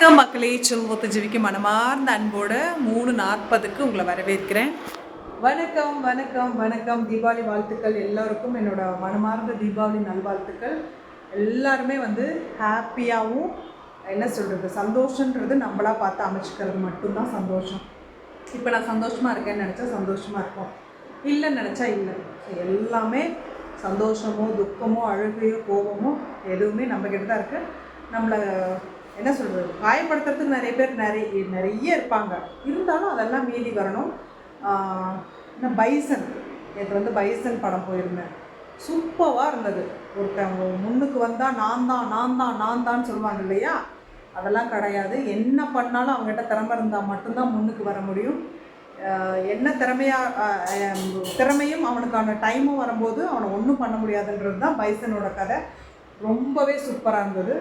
வணக்கம் மக்களே செல்வத்து ஜீவிக்கு மனமார்ந்த அன்போடு மூணு நாற்பதுக்கு உங்களை வரவேற்கிறேன். வணக்கம் வணக்கம் வணக்கம். தீபாவளி வாழ்த்துக்கள் எல்லாருக்கும். என்னோட மனமார்ந்த தீபாவளி நல்வாழ்த்துக்கள். எல்லாருமே வந்து ஹாப்பியாகவும் என்ன சொல்கிறது சந்தோஷன்றது நம்மளா பார்த்து அமைச்சிக்கிறது மட்டும்தான் சந்தோஷம். இப்போ நான் சந்தோஷமாக இருக்கேன்னு நினச்சா சந்தோஷமாக இருக்கும் இல்லைன்னு நினச்சா இல்லை. எல்லாமே சந்தோஷமோ துக்கமோ அழுகையோ கோபமோ எதுவுமே நம்மக்கிட்ட தான் இருக்குது நம்மளை என்ன சொல்கிறது காயப்படுத்துறதுக்கு நிறைய பேர் நிறைய நிறைய இருப்பாங்க. இருந்தாலும் அதெல்லாம் மீறி வரணும். நான் பைசன் நேற்று வந்து பைசன் படம் போயிருந்தேன். சூப்பராக இருந்தது. ஒருத்தவங்க முன்னுக்கு வந்தால் நான் தான் நான் தான் நான் தான் சொல்லுவாங்க இல்லையா? அதெல்லாம் கிடையாது. என்ன பண்ணாலும் அவங்ககிட்ட திறமை இருந்தால் மட்டும்தான் முன்னுக்கு வர முடியும். என்ன திறமையாக திறமையும் அவனுக்கான டைமும் வரும்போது அவனை ஒன்றும் பண்ண முடியாதுன்றது தான் பைசனோட கதை. ரொம்பவே சூப்பராக இருந்தது.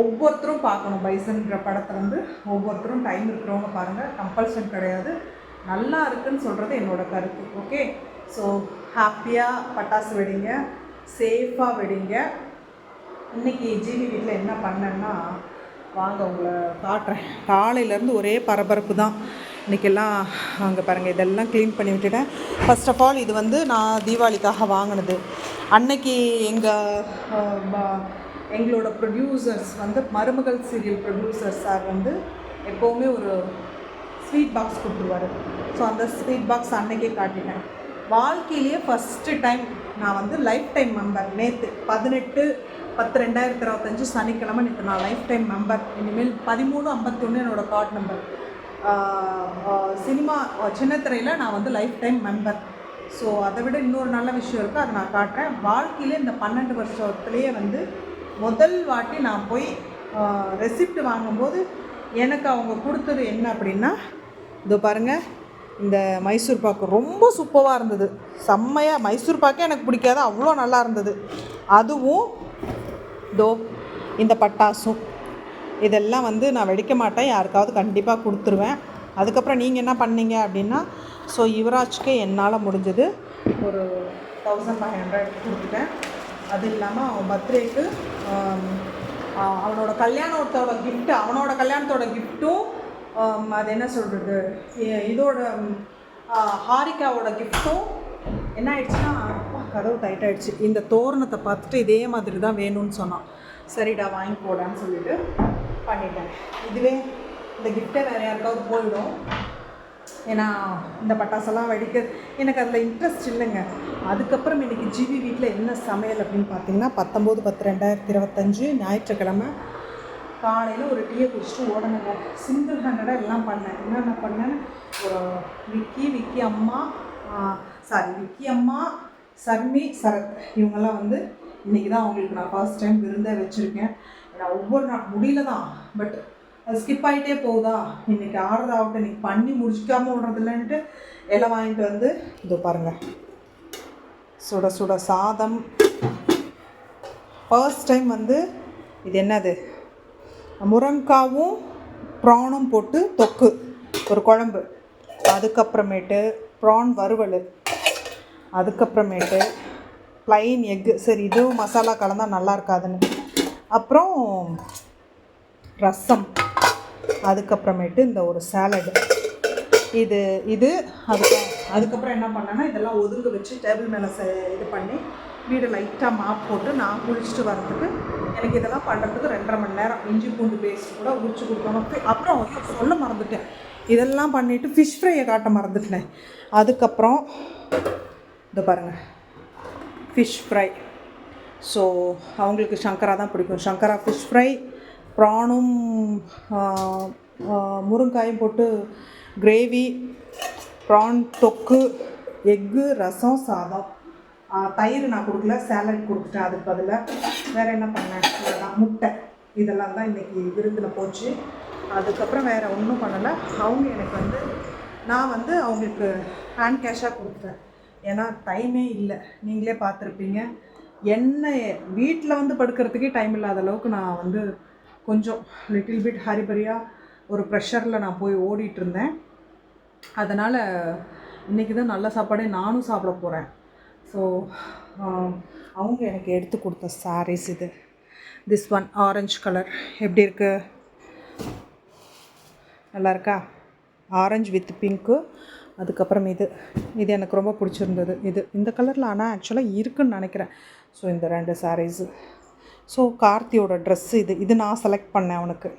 ஒவ்வொருத்தரும் பார்க்கணும். பைசன்ற படத்தை வந்து ஒவ்வொருத்தரும் டைம் இருக்கிறவங்க பாருங்கள் கம்பல்ஷன் கிடையாது. நல்லா இருக்குன்னு சொல்கிறது என்னோட கருத்து. ஓகே ஸோ ஹாப்பியாக பட்டாசு வெடிங்க. சேஃபாக வெடிங்க. இன்னைக்கு ஜிவி வீட்டில் என்ன பண்ணேன்னா வாங்க உங்களை காட்டுறேன். காலையிலேருந்து ஒரே பரபரப்பு தான். இன்றைக்கெல்லாம் அங்கே பாருங்கள் இதெல்லாம் க்ளீன் பண்ணி விட்டுட்டேன். ஃபர்ஸ்ட் ஆஃப் ஆல் இது வந்து நான் தீபாவளிக்காக வாங்கினது. அன்னைக்கு எங்கள் எங்களோட ப்ரொடியூசர்ஸ் வந்து மருமகள் சீரியல் ப்ரொடியூசர் சார் வந்து எப்போவுமே ஒரு ஸ்வீட் பாக்ஸ் கொடுத்துருவாரு. ஸோ அந்த ஸ்வீட் பாக்ஸ் அன்னைக்கே காட்டினேன் வாழ்க்கையிலேயே ஃபஸ்ட்டு டைம் நான் வந்து லைஃப் டைம் மெம்பர் நேற்று பதினெட்டு பத்து ரெண்டாயிரத்தி இருபத்தஞ்சு சனிக்கிழமை நேற்று நான் லைஃப் டைம் மெம்பர் இனிமேல் பதிமூணு ஐம்பத்தொன்று என்னோட கார்டு நம்பர் சினிமா சின்னத்திரையில் நான் வந்து லைஃப் டைம் மெம்பர் ஸோ அதை விட இன்னொரு நல்ல விஷயம் இருக்குது அதை நான் காட்டுறேன். வாழ்க்கையில் இந்த பன்னெண்டு வருஷத்துலேயே வந்து முதல் வாட்டி நான் போய் ரெசிப்ட் வாங்கும்போது எனக்கு அவங்க கொடுத்தது என்ன அப்படின்னா இதோ பாருங்கள் இந்த மைசூர் பாக்கு ரொம்ப சூப்பராக இருந்தது. செம்மையாக மைசூர் பாக்கே எனக்கு பிடிக்காது அவ்வளோ நல்லா இருந்தது. அதுவும் இதோ இந்த பட்டாசும் இதெல்லாம் வந்து நான் வெடிக்க மாட்டேன் யாருக்காவது கண்டிப்பாக கொடுத்துருவேன். அதுக்கப்புறம் நீங்கள் என்ன பண்ணீங்க அப்படின்னா ஸோ யுவராஜ்க்கு என்னால் முடிஞ்சது ஒரு தௌசண்ட் ஃபைவ் ஹண்ட்ரட் கொடுத்துட்டேன். அது இல்லாமல் அவன் பர்த்டேக்கு அவனோட கல்யாணத்தோட கிஃப்ட்டு அவனோட கல்யாணத்தோட கிஃப்ட்டும் அது என்ன சொல்கிறது இதோட ம், ஹாரிகாவோட கிஃப்ட்டும் என்ன ஆயிடுச்சுன்னா அப்பா, கதவு டைட் ஆகிடுச்சு இந்த தோரணத்தை பார்த்துட்டு இதே மாதிரி தான் வேணும்னு சொன்னான். சரிடா வாங்கி போடான்னு சொல்லிட்டு பண்ணிட்டேன். இதுவே இந்த கிஃப்ட்டை வேறு யாருக்காவது போயிடும். ஏன்னா இந்த பட்டாசெல்லாம் வெடிக்க எனக்கு அதில் இன்ட்ரெஸ்ட் இல்லைங்க. அதுக்கப்புறம் இன்னைக்கு ஜிவி வீட்டில் என்ன சமையல் அப்படின்னு பார்த்தீங்கன்னா பத்தொம்போது பத்து ரெண்டாயிரத்தி இருபத்தஞ்சு ஞாயிற்றுக்கிழமை காலையில் ஒரு டீயை குடிச்சிட்டு ஓடணுங்க. சிங்கிள் ஹேண்டடாக எல்லாம் பண்ணேன். என்னென்ன பண்ணேன்னு ஒரு விக்கி விக்கி அம்மா சாரி விக்கி அம்மா சர்மி சரத் இவங்கெல்லாம் வந்து இன்றைக்கி தான் அவங்களுக்கு நான் ஃபர்ஸ்ட் டைம் விருந்தை வச்சுருக்கேன். நான் ஒவ்வொரு நாள் முடியல தான் பட் அது ஸ்கிப் ஆகிட்டே போகுதா? இன்றைக்கி ஆர்டர் ஆகட்டும் இன்றைக்கி பண்ணி முடிச்சிக்காம விடுறதில்லன்ட்டு எல்லாம் வாங்கிட்டு வந்து இதோ பாருங்கள் சுட சுட சாதம். ஃபர்ஸ்ட் டைம் வந்து இது என்னது? முருங்காவும் ப்ரானும் போட்டு தொக்கு ஒரு குழம்பு. அதுக்கப்புறமேட்டு ப்ரான் வறுவல் அதுக்கப்புறமேட்டு ப்ளைன் எக்கு சரி இதுவும் மசாலா கலந்தால் நல்லா இருக்காதுன்னு. அப்புறம் ரசம். அதுக்கப்புறமேட்டு இந்த ஒரு சாலடு இது இது அதுக்கு அதுக்கப்புறம் என்ன பண்ணேன்னா இதெல்லாம் ஒதுங்க வச்சு டேபிள் மேலே இது பண்ணி வீடு லைட்டாக மாப் போட்டு நான் குளிச்சுட்டு வரதுக்கு எனக்கு இதெல்லாம் பண்ணுறதுக்கு ரெண்டரை மணி நேரம். இஞ்சி பூண்டு பேஸ்ட் கூட உரிச்சு கொடுக்கணும். அப்புறம் சொல்ல மறந்துட்டேன். இதெல்லாம் பண்ணிவிட்டு ஃபிஷ் ஃப்ரையை காட்ட மறந்துட்டேன். அதுக்கப்புறம் இதை பாருங்கள் ஃபிஷ் ஃப்ரை ஸோ அவங்களுக்கு சங்கரா தான் பிடிக்கும். சங்கரா ஃபிஷ் ஃப்ரை ப்ரானும் முருங்காயும் போட்டு கிரேவி ப்ரான் தொக்கு எக்கு ரசம் சாதம். தயிர் நான் கொடுக்கல சேலட் கொடுத்துட்டேன். அதுக்கு பதிலாக வேறு என்ன பண்ணேன்? இதெல்லாம் முட்டை. இதெல்லாம் தான் இன்றைக்கி விருந்தில் போச்சு. அதுக்கப்புறம் வேறு ஒன்றும் பண்ணலை. அவங்க எனக்கு வந்து நான் வந்து அவங்களுக்கு ஹேண்ட் கேஷாக கொடுத்துட்டேன். ஏன்னா டைமே இல்லை. நீங்களே பார்த்துருப்பீங்க. என்ன வீட்டில் வந்து படுக்கிறதுக்கே டைம் இல்லாத அளவுக்கு நான் வந்து கொஞ்சம் லிட்டில் பிட் ஹரிபரியாக ஒரு ப்ரெஷரில் நான் போய் ஓடிட்டு இருந்தேன் அதனால் இன்றைக்கி தான் நல்ல சாப்பாடே நானும் சாப்பிட போகிறேன் ஸோ அவங்க எனக்கு எடுத்து கொடுத்த சாரீஸ் இது. திஸ் ஒன் ஆரஞ்சு கலர் எப்படி இருக்குது நல்லா இருக்கா? ஆரஞ்சு வித் பிங்க்கு அதுக்கப்புறம் இது. இது எனக்கு ரொம்ப பிடிச்சிருந்தது. இது இந்த கலரில் ஆனால் ஆக்சுவலாக இருக்குன்னு நினைக்கிறேன். ஸோ இந்த ரெண்டு சாரீஸு ஸோ கார்த்தியோட ட்ரெஸ்ஸு இது இது நான் செலக்ட் பண்ணேன் அவனுக்கு.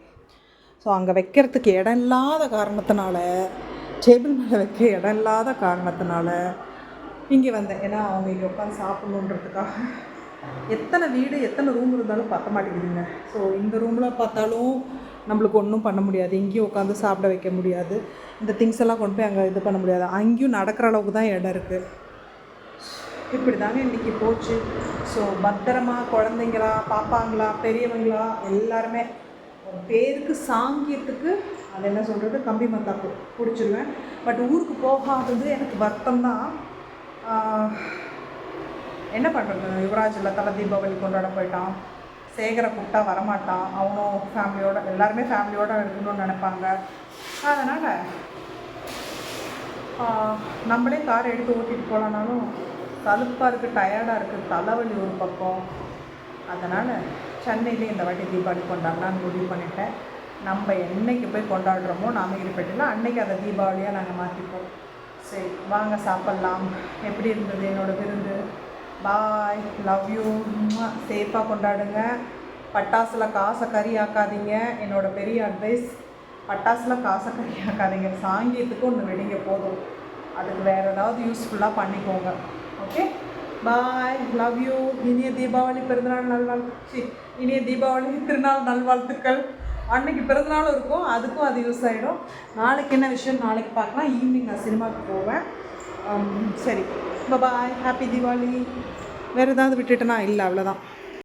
ஸோ அங்கே வைக்கிறதுக்கு இடம் இல்லாத காரணத்தினால டேபிள் மேலே வைக்க இடம் இல்லாத காரணத்தினால இங்கே வந்தேன். ஏன்னா அவங்க இங்கே உட்காந்து சாப்பிட்ணுன்றதுக்காக. எத்தனை வீடு எத்தனை ரூம் இருந்தாலும் பத்த மாட்டேங்குதுங்க. ஸோ இந்த ரூமில் பார்த்தாலும் நம்மளுக்கு ஒன்றும் பண்ண முடியாது. இங்கேயும் உட்காந்து சாப்பிட வைக்க முடியாது. இந்த திங்ஸ் எல்லாம் கொண்டு போய் அங்கே இது பண்ண முடியாது. அங்கேயும் நடக்கிற அளவுக்கு தான் இடம் இருக்குது இப்படி தாங்க இன்றைக்கி போச்சு. ஸோ பத்திரமா குழந்தைங்களா பாப்பாங்களா பெரியவங்களா எல்லாருமே பேருக்கு சாங்கியத்துக்கு அது என்ன சொல்கிறது கம்பி மத்தாப்பு பிடிச்சிருவேன். பட் ஊருக்கு போகாதது எனக்கு வருத்தம்தான் என்ன பண்ணுறது யுவராஜில் தலை தீபாவளி கொண்டாட போயிட்டான். சேகரை கூப்பிட்டா வரமாட்டான். அவனும் ஃபேமிலியோட எல்லாருமே ஃபேமிலியோடு இருக்கணும்னு நினைப்பாங்க. அதனால் நம்மளே கார் எடுத்து ஓட்டிகிட்டு போகலனாலும் சலுப்பாக இருக்குது டயர்டாக இருக்குது தலைவலி ஒரு பக்கம். அதனால் சென்னையிலே இந்த வாட்டி தீபாவளி கொண்டாடலான்னு முடிவு பண்ணிட்டேன். நம்ம என்னைக்கு போய் கொண்டாடுறோமோ நாமகிரிப்பேட்டையில் அன்னைக்கு அதை தீபாவளியாக நாங்கள் மாற்றிப்போம் சரி வாங்க சாப்பிட்லாம். எப்படி இருந்தது என்னோடய விருந்து? பாய் லவ் யூ சேஃபாக கொண்டாடுங்க. பட்டாசில் காசை கறி ஆக்காதீங்க என்னோடய பெரிய அட்வைஸ் பட்டாசில் காசை கறி ஆக்காதீங்க சாங்கியத்துக்கு ஒன்று வெடிங்க போதும். அதுக்கு வேறு ஏதாவது யூஸ்ஃபுல்லாக பண்ணிக்கோங்க. ஓகே பாய் லவ் யூ இனிய தீபாவளி பிறந்தநாள் நல்வாழ்த்து. சி இனிய தீபாவளி திருநாள் நல்வாழ்த்துக்கள். அன்னைக்கு பிறந்தநாளும் இருக்கும். அதுக்கும் அது யூஸ் ஆகிடும் நாளைக்கு என்ன விஷயம்? நாளைக்கு பார்க்கலாம். ஈவினிங் நான் சினிமாவுக்கு போவேன். Um, சரி. Bye happy Deepavali. வேறு ஏதாவது விட்டுட்டேனா? இல்லை அவ்வளோதான்